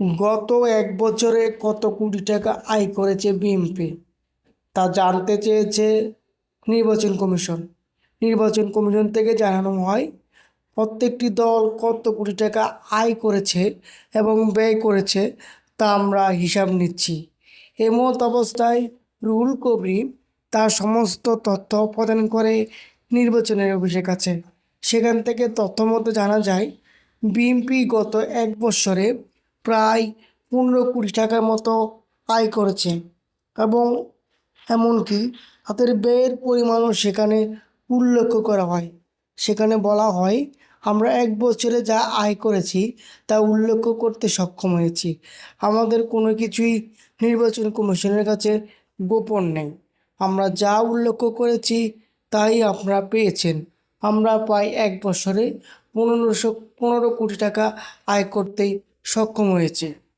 গত এক বছরে কত কোটি টাকা আয় করেছে বিএনপি তা জানতে চেয়েছে নির্বাচন কমিশন। নির্বাচন কমিশন থেকে জানানো হয়, প্রত্যেকটি দল কত কোটি টাকা আয় করেছে এবং ব্যয় করেছে তা আমরা হিসাব নিচ্ছি। এমত অবস্থায় রুহুল কবি তার সমস্ত তথ্য প্রদান করে নির্বাচনের অফিসের কাছে সেখান থেকে তথ্য মতো জানা যায়, বিএনপি গত এক বছরে প্রায় পনেরো কোটি টাকার মতো আয় করেছে। এবং এমনকি তাদের ব্যয়ের পরিমাণও সেখানে উল্লেখ করা হয়। সেখানে বলা হয়, আমরা এক বছরে যা আয় করেছি তা উল্লেখ করতে সক্ষম হয়েছি। আমাদের কোনো কিছুই নির্বাচন কমিশনের কাছে গোপন নেই। আমরা যা উল্লেখ করেছি তাই আপনারা পেয়েছেন। আমরা প্রায় এক বছরে পনেরোশো, পনেরো কোটি টাকা আয় করতেই সক্ষম হয়েছে।